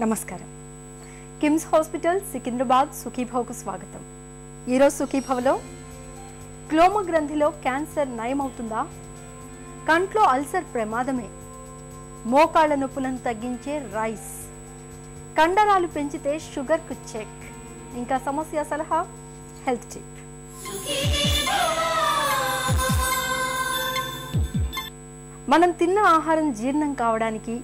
నమస్కారం. కిమ్స్ హాస్పిటల్ సికింద్రాబాద్ సుఖీభవకు స్వాగతం. ఈరోజు సుఖీభవలో క్లోమ గ్రంథిలో క్యాన్సర్ నయమవుతుందా? కంట్లో అల్సర్ ప్రమాదమే. మోకాళ్ళ నొప్పులను తగ్గించే రైస్. కండరాలు పెంచితే షుగర్కు చెక్. ఇంకా సమస్య సలహా? Health tip. మనం తిన్న ఆహారం జీర్ణం కావడానికి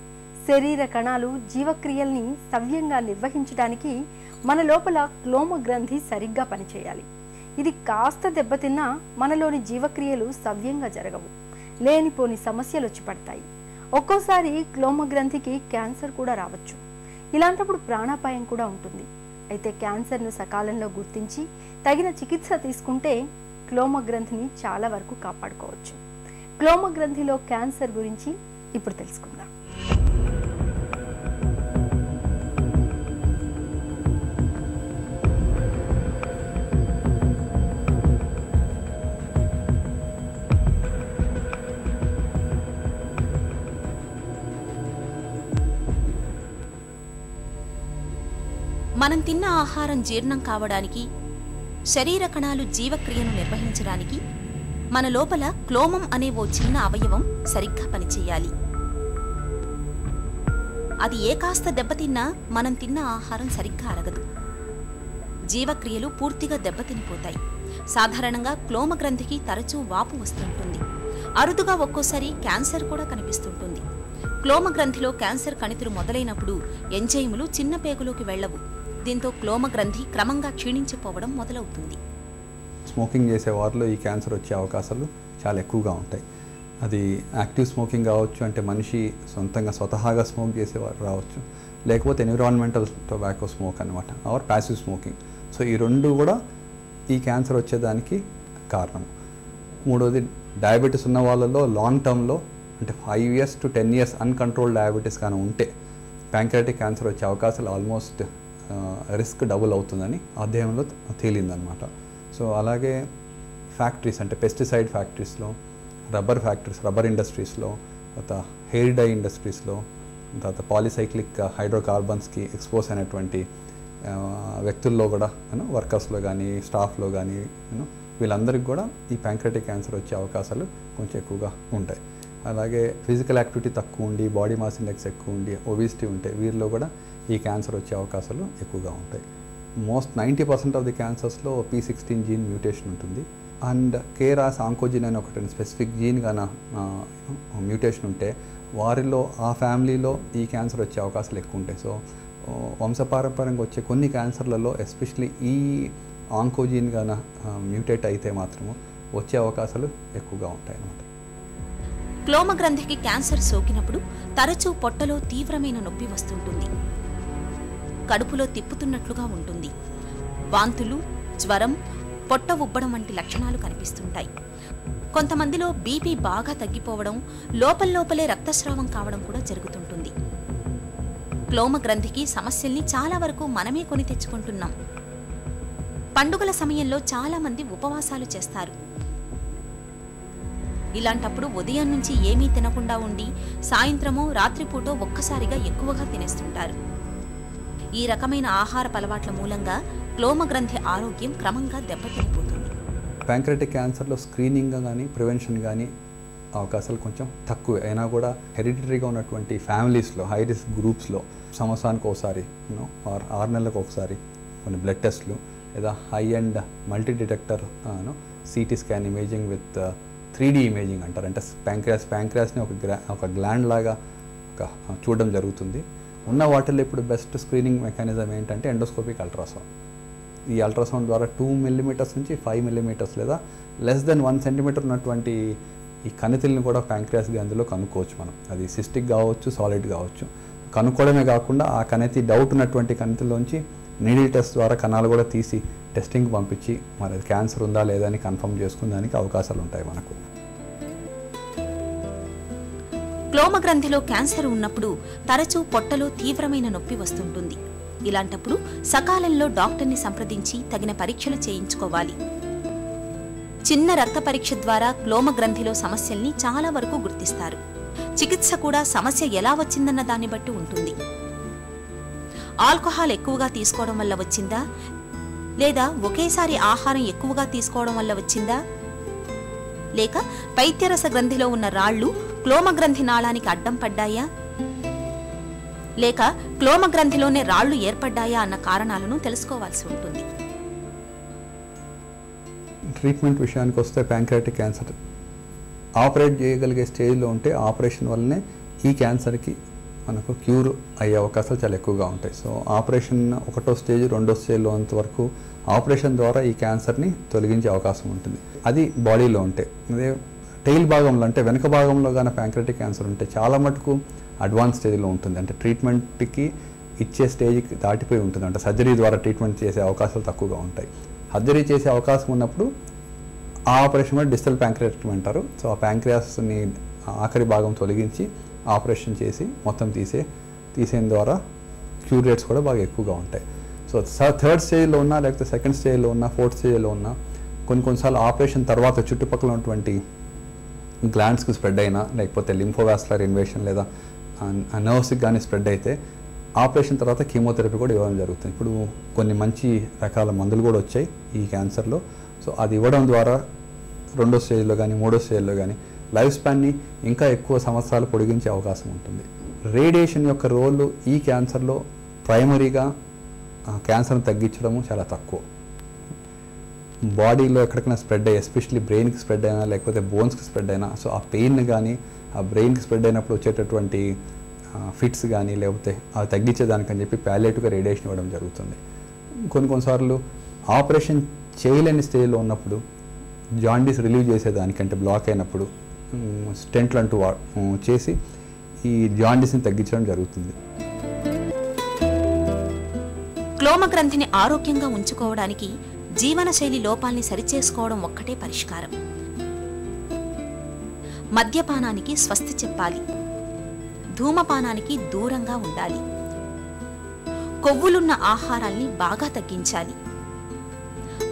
శరీర కణాలు జీవక్రియల్ని సవ్యంగా నిర్వహించడానికి మన లోపల క్లోమ గ్రంథి సరిగ్గా పనిచేయాలి. ఇది కాస్త దెబ్బతిన్నా మనలోని జీవక్రియలు సవ్యంగా జరగవు. లేనిపోని సమస్యలు వచ్చి పడతాయి. ఒక్కోసారి క్లోమ గ్రంథికి క్యాన్సర్ కూడా రావచ్చు. ఇలాంటప్పుడు ప్రాణాపాయం కూడా ఉంటుంది. అయితే క్యాన్సర్ను సకాలంలో గుర్తించి తగిన చికిత్స తీసుకుంటే క్లోమ గ్రంథిని చాలా వరకు కాపాడుకోవచ్చు. క్లోమ గ్రంథిలో క్యాన్సర్ గురించి ఇప్పుడు తెలుసుకుందాం. మనం తిన్న ఆహారం జీర్ణం కావడానికి శరీర కణాలు జీవక్రియను నిర్వహించడానికి మన లోపల క్లోమం అనే ఓ చిన్న అవయవం సరిగ్గా పనిచేయాలి. అది ఏ కాస్త దెబ్బతిన్నా మనం తిన్న ఆహారం సరిగ్గా అరగదు. జీవక్రియలు పూర్తిగా దెబ్బతినిపోతాయి. సాధారణంగా క్లోమ గ్రంథికి తరచూ వాపు వస్తుంటుంది. అరుదుగా ఒక్కోసారి క్యాన్సర్ కూడా కనిపిస్తుంటుంది. క్లోమ గ్రంథిలో క్యాన్సర్ కణితులు మొదలైనప్పుడు ఎంజైములు చిన్న పేగులోకి వెళ్ళవు. దీంతో క్లోమ గ్రంథి క్రమంగా క్షీణించిపోవడం మొదలవుతుంది. స్మోకింగ్ చేసే వారిలో ఈ క్యాన్సర్ వచ్చే అవకాశాలు చాలా ఎక్కువగా ఉంటాయి. అది యాక్టివ్ స్మోకింగ్ కావచ్చు అంటే మనిషి సొంతంగా స్వతహాగా స్మోక్ చేసేవారు రావచ్చు. లేకపోతే ఎన్విరాన్మెంటల్ టొబాకో స్మోక్ అనమాట ఆర్ ప్యాసివ్ స్మోకింగ్ సో ఈ రెండు కూడా ఈ క్యాన్సర్ వచ్చేదానికి కారణం. మూడోది డయాబెటీస్ ఉన్న వాళ్ళలో లాంగ్ టర్మ్లో అంటే five years to ten years uncontrolled diabetes కానీ ఉంటే ప్యాంక్రాటిక్ క్యాన్సర్ వచ్చే అవకాశాలు ఆల్మోస్ట్ రిస్క్ డబుల్ అవుతుందని అధ్యయనంలో తేలిందనమాట సో అలాగే ఫ్యాక్టరీస్ అంటే పెస్టిసైడ్ ఫ్యాక్టరీస్లో రబ్బర్ ఫ్యాక్టరీస్ రబ్బర్ ఇండస్ట్రీస్లో తర్వాత హెయిర్ డై ఇండస్ట్రీస్లో తర్వాత పాలిసైక్లిక్ హైడ్రోకార్బన్స్కి ఎక్స్పోజ్ అయినటువంటి వ్యక్తుల్లో కూడా యూనో వర్కర్స్లో కానీ స్టాఫ్లో కానీ యూనో వీళ్ళందరికీ కూడా ఈ ప్యాంక్రటిక్ క్యాన్సర్ వచ్చే అవకాశాలు కొంచెం ఎక్కువగా ఉంటాయి. అలాగే ఫిజికల్ యాక్టివిటీ తక్కువ ఉండి బాడీ మాస్ ఇండెక్స్ ఎక్కువ ఉండి ఒబిసిటీ ఉంటే వీరిలో కూడా ఈ క్యాన్సర్ వచ్చే అవకాశాలు ఎక్కువగా ఉంటాయి. Most ninety percent of the క్యాన్సర్స్లో P sixteen gene mutation ఉంటుంది. అండ్ కేరాస్ ఆంకోజిన్ అనే ఒకటి స్పెసిఫిక్ జీన్ గాన మ్యూటేషన్ ఉంటే వారిలో ఆ ఫ్యామిలీలో ఈ క్యాన్సర్ వచ్చే అవకాశాలు ఎక్కువ ఉంటాయి. సో వంశపారంపర్యంగా వచ్చే కొన్ని క్యాన్సర్లలో ఎస్పెషలీ ఈ ఆంకోజీన్ గాన మ్యూటేట్ అయితే మాత్రము వచ్చే అవకాశాలు ఎక్కువగా ఉంటాయి అన్నమాట క్లోమ గ్రంథికి క్యాన్సర్ సోకినప్పుడు తరచూ పొట్టలో తీవ్రమైన నొప్పి వస్తుంటుంది. కడుపులో తిప్పుతున్నట్లుగా ఉంటుంది. వాంతులు జ్వరం పొట్ట ఉబ్బడం వంటి లక్షణాలు కనిపిస్తుంటాయి. కొంతమందిలో బీపీ బాగా తగ్గిపోవడం లోపల లోపలే రక్తస్రావం కావడం కూడా జరుగుతుంటుంది. క్లోమ గ్రంథికి సమస్యల్ని చాలా వరకు మనమే కొని తెచ్చుకుంటున్నాం. పండుగల సమయంలో చాలా మంది ఉపవాసాలు చేస్తారు. ఇలాంటప్పుడు ఉదయం నుంచి ఏమీ తినకుండా ఉండి సాయంత్రమో రాత్రిపూటో ఒక్కసారిగా ఎక్కువగా తినేస్తుంటారు. ఈ రకమైన ఆహారపు అలవాట్ల మూలంగా క్లోమ గ్రంథి ఆరోగ్యం క్రమంగా దెబ్బతినిపోతుంది. ప్యాంక్రటిక్ క్యాన్సర్లో స్క్రీనింగ్ కానీ ప్రివెన్షన్ కానీ అవకాశాలు కొంచెం తక్కువే. అయినా కూడా హెరిడిటరీగా ఉన్నటువంటి ఫ్యామిలీస్లో హై రిస్క్ గ్రూప్స్లో సంవత్సరానికి ఒకసారి ఆర్ ఆరు నెలలకు ఒకసారి కొన్ని బ్లడ్ టెస్ట్లు లేదా high and multi detector CT scan imaging with three D imaging అంటారు. అంటే ప్యాంక్రాస్ ప్యాంక్రాస్ని ఒక గ్లా ఒక గ్లాండ్ లాగా ఒక uh, చూడడం జరుగుతుంది. ఉన్న వాటిల్లో ఇప్పుడు బెస్ట్ స్క్రీనింగ్ మెకానిజం ఏంటంటే ఎండోస్కోపిక్ అల్ట్రాసౌండ్ ఈ అల్ట్రాసౌండ్ ద్వారా టూ మిల్లీమీటర్స్ నుంచి ఫైవ్ మిల్లీమీటర్స్ లేదా లెస్ దెన్ వన్ సెంటీమీటర్ ఉన్నటువంటి ఈ కణితుల్ని కూడా ప్యాంక్రియాస్ గ్రంథిలో కనుక్కోవచ్చు మనం. అది సిస్టిక్ కావచ్చు సాలిడ్ కావచ్చు. కనుక్కోవడమే కాకుండా ఆ కణితి డౌట్ ఉన్నటువంటి కణితిలోంచి నీడిల్ టెస్ట్ ద్వారా కణాలు కూడా తీసి టెస్టింగ్ పంపించి మరి క్యాన్సర్ ఉందా లేదా అని కన్ఫర్మ్ చేసుకునేదానికి అవకాశాలు ఉంటాయి మనకు. క్లోమగ్రంథిలో క్యాన్సర్ ఉన్నప్పుడు తరచూ పొట్టలో తీవ్రమైన నొప్పి వస్తుంటుంది. ఇలాంటప్పుడు సకాలంలో డాక్టర్ని సంప్రదించి తగిన పరీక్షలు చేయించుకోవాలి. చిన్న రక్త పరీక్ష ద్వారా క్లోమగ్రంథిలో సమస్యల్ని చాలా వరకు గుర్తిస్తారు. చికిత్స కూడా సమస్య ఎలా వచ్చిందన్న దాన్ని బట్టి ఉంటుంది. ఆల్కహాల్ ఎక్కువగా తీసుకోవడం వల్ల వచ్చిందా? లేదా ఒకేసారి ఆహారం ఎక్కువగా తీసుకోవడం వల్ల వచ్చిందా? లేక పైత్యరస గ్రంథిలో ఉన్న రాళ్ళు క్లోమగ్రంథి నాళానికి అడ్డం పడ్డాయా? లేక క్లోమగ్రంథిలోనే రాళ్ళు ఏర్పడ్డాయా అన్న కారణాలను తెలుసుకోవాల్సి ఉంటుంది. ట్రీట్మెంట్ విషయానికి వస్తే ప్యాంక్రాటిక్ క్యాన్సర్. ఆపరేట్ చేయగలిగే స్టేజ్లో ఉంటే ఆపరేషన్ వల్లనే ఈ క్యాన్సర్కి మనకు క్యూర్ అయ్యే అవకాశాలు చాలా ఎక్కువగా ఉంటాయి. సో ఆపరేషన్ ఒకటో స్టేజ్ రెండో స్టేజ్లో ఉన్నంత ఆపరేషన్ ద్వారా ఈ క్యాన్సర్ని తొలగించే అవకాశం ఉంటుంది. అది బాడీలో ఉంటే అదే టెయిల్ భాగంలో అంటే వెనక భాగంలో కానీ ప్యాంక్రటిక్ క్యాన్సర్ ఉంటే చాలా మటుకు అడ్వాన్స్ స్టేజ్లో ఉంటుంది. అంటే ట్రీట్మెంట్కి ఇచ్చే స్టేజ్కి దాటిపోయి ఉంటుంది. అంటే సర్జరీ ద్వారా ట్రీట్మెంట్ చేసే అవకాశాలు తక్కువగా ఉంటాయి. సర్జరీ చేసే అవకాశం ఉన్నప్పుడు ఆ ఆపరేషన్ కూడా డిజిటల్ ప్యాంక్రియాటిక్ అంటారు. సో ఆ ప్యాంక్రియాస్ని ఆఖరి భాగం తొలగించి ఆపరేషన్ చేసి మొత్తం తీసే తీసేయడం ద్వారా క్యూర్ రేట్స్ కూడా బాగా ఎక్కువగా ఉంటాయి. సో థర్డ్ స్టేజ్లో ఉన్నా లేకపోతే సెకండ్ స్టేజ్లో ఉన్నా ఫోర్త్ స్టేజ్లో ఉన్నా కొన్ని కొన్నిసార్లు ఆపరేషన్ తర్వాత చుట్టుపక్కల ఉన్నటువంటి గ్లాండ్స్కి స్ప్రెడ్ అయినా లేకపోతే లింఫోవాస్లర్ ఇన్వేషన్ లేదా నర్వ్స్కి కానీ స్ప్రెడ్ అయితే ఆపరేషన్ తర్వాత కీమోథెరపీ కూడా ఇవ్వడం జరుగుతుంది. ఇప్పుడు కొన్ని మంచి రకాల మందులు కూడా వచ్చాయి ఈ క్యాన్సర్లో సో అది ఇవ్వడం ద్వారా రెండో స్టేజ్లో కానీ మూడో స్టేజ్లో కానీ లైఫ్ స్పాన్ని ఇంకా ఎక్కువ సంవత్సరాలు పొడిగించే అవకాశం ఉంటుంది. రేడియేషన్ యొక్క రోల్ ఈ క్యాన్సర్లో ప్రైమరీగా క్యాన్సర్ను తగ్గించడము చాలా తక్కువ. బాడీలో ఎక్కడికైనా స్ప్రెడ్ అయ్యి ఎస్పెషల్లీ బ్రెయిన్కి స్ప్రెడ్ అయినా లేకపోతే బోన్స్కి స్ప్రెడ్ అయినా సో ఆ పెయిన్ కానీ ఆ బ్రెయిన్కి స్ప్రెడ్ అయినప్పుడు వచ్చేటటువంటి ఫిట్స్ కానీ లేకపోతే అవి తగ్గించేదానికని చెప్పి ప్యాలేటివ్గా రేడియేషన్ ఇవ్వడం జరుగుతుంది. కొన్ని కొన్నిసార్లు ఆపరేషన్ చేయలేని స్టేజ్లో ఉన్నప్పుడు జాండీస్ రిలీవ్ చేసేదానికంటే బ్లాక్ అయినప్పుడు స్టెంట్లు అంటూ చేసి ఈ జాండీస్ని తగ్గించడం జరుగుతుంది. క్లోమగ్రంథిని ఆరోగ్యంగా ఉంచుకోవడానికి జీవనశైలి లోపాల్ని సరిచేసుకోవడం ఒక్కటే పరిష్కారం. మద్యపానానికి స్వస్తి చెప్పాలి. ధూమపానానికి దూరంగా ఉండాలి. కొవ్వులున్న ఆహారాల్ని బాగా తగ్గించాలి.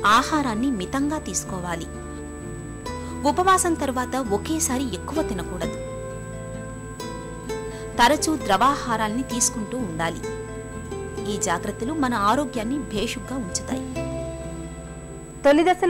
ఆహారాన్ని మితంగా తీసుకోవాలి. ఉపవాసం తర్వాత ఒకేసారి ఎక్కువ తినకూడదు. తరచూ ద్రవాహారాల్ని తీసుకుంటూ ఉండాలి. ఈ జాగ్రత్తలు మన ఆరోగ్యాన్ని భేషుగ్గా ఉంచుతాయి. తొలి దశలో